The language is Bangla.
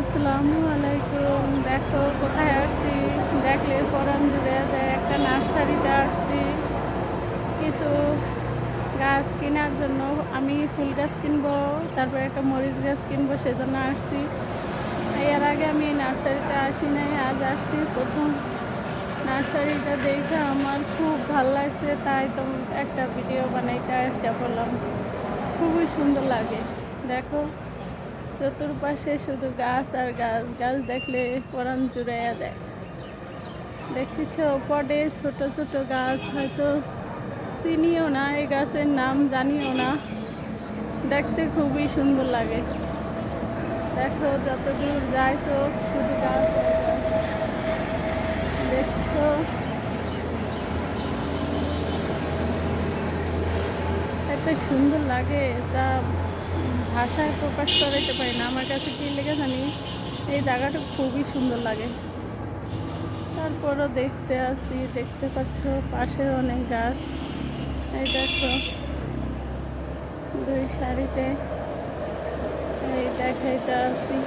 আসসালামু আলাইকুম। দেখো, কোথায় আসছি? দেখলে পরান জুড়ে একটা নার্সারিতে আসছি। কিছু গাছ কেনার জন্য আমি ফুল গাছ কিনবো, তারপর একটা মরিচ গাছ কিনবো, সেজন্য আসছি। এর আগে আমি নার্সারিতে আসি নাই, আজ আসছি প্রথম। নার্সারিটা দেখে আমার খুব ভালো লাগছে, তাই তো একটা ভিডিও বানাইতে আসছে বললাম। খুবই সুন্দর লাগে, দেখো। চতুর্পাশে শুধু গাছ আর গাছ গাছ দেখলে পরাণ জুড়াইয়া যায় দেখেছ, পটে ছোট ছোট গাছ, হয়তো চিনিও না, এই গাছের নাম জানিও না। দেখতে খুবই সুন্দর লাগে। দেখো যত দূর যায় চোখ, শুধু গাছ। দেখছ এত সুন্দর লাগে, তা ভাষায় প্রকাশ করাইতে পারি না। আমার কাছে কী লেগে জানি, এই জায়গাটা খুবই সুন্দর লাগে। তারপরও দেখতে আসি, দেখতে পাচ্ছ পাশে অনেক গাছ। এই দেখো, দুই শাড়িতে এই দেখাইতে আসি।